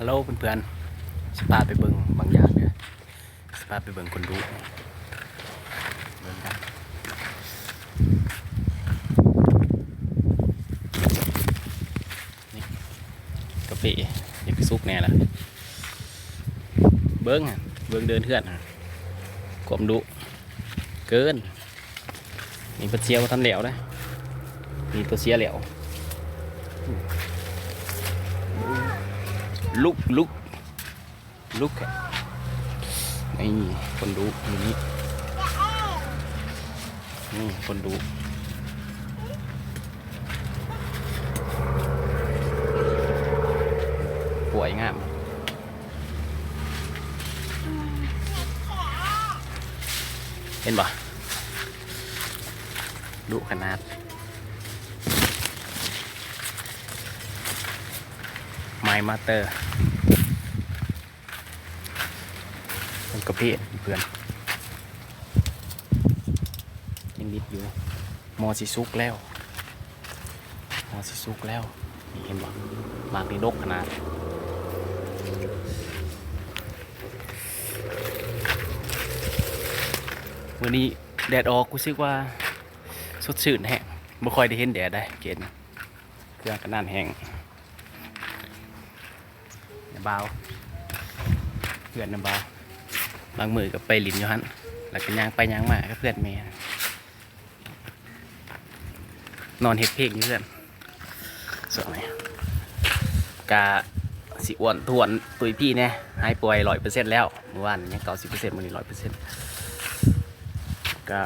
ฮัลโหลเพื่อนๆสปาไปเบิ่งบางอย่างเนี่ยสปาไปเบิ่งคนดูเบิ่งกันนี่กาแฟอยากซุกแน่ละเบิ้งอะเบิ้งเดินเทือนอะความดุเกินมีปลาเชียวทันเหลวนะมีตัวเสียเหลว ลุกลุกลุกนี่คนดูอยู่นี่นี่คนดูป่วยงามเห็นปะดุขนาด ไมมาเตอร์เป็นกระเพาะเพื่อนยังนิดอยู่มอสิซุกแล้ว มอสิซุกแล้วนี่เห็นบ่มากนี่ดกขนาดวันนี้แดดออกกูซึกว่าสดชื่นแห้งบ่ค่อยได้เห็นแดดได้เกณฑ์เครื่องกันนั่นแห้ง บาเพื่อนน้ำเบาบางมือก็ไปหลินอยู่หันแล้วก็ย่างไปย่างมาก็เพื่อนแม่นอนเฮ็ดเพลงอยู่เพื่อนส่วนไหนกะสิอ้วนทวนตุยพี่แน่หายป่วยร้อยเปอร์เซ็นต์แล้วเมื่อวานยังเก้าสิบเปอร์เซ็นต์วันนี้ร้อยเปอร์เซ็นต์ก็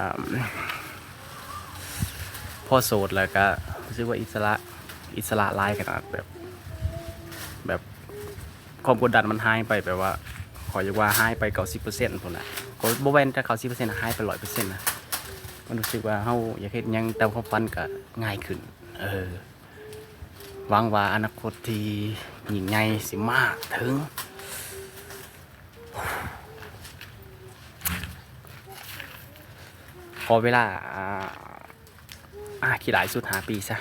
พ่อโสดแล้วก็รู้สึกว่าอิสระอิสระหลายขนาดแบบแบบ ความกดดันมันหายไปแบบว่า ขออยากว่าหายไปเก้าสิบเปอร์เซ็นต์คนะก็บ่แม่นแต่เก้าสิบเปอร์เซ็นต์หายไปร้อยเปอร์เซ็นต์นะมันรู้สึกว่าเฮาอยากเฮ็ดหยังตามความฝันก็ง่ายขึ้น เออหวังว่าอนาคตที่ยิ่งใหญ่สิมากถึงขอเวลาอ่าอ่าขี่หลายสุดหาปีซะ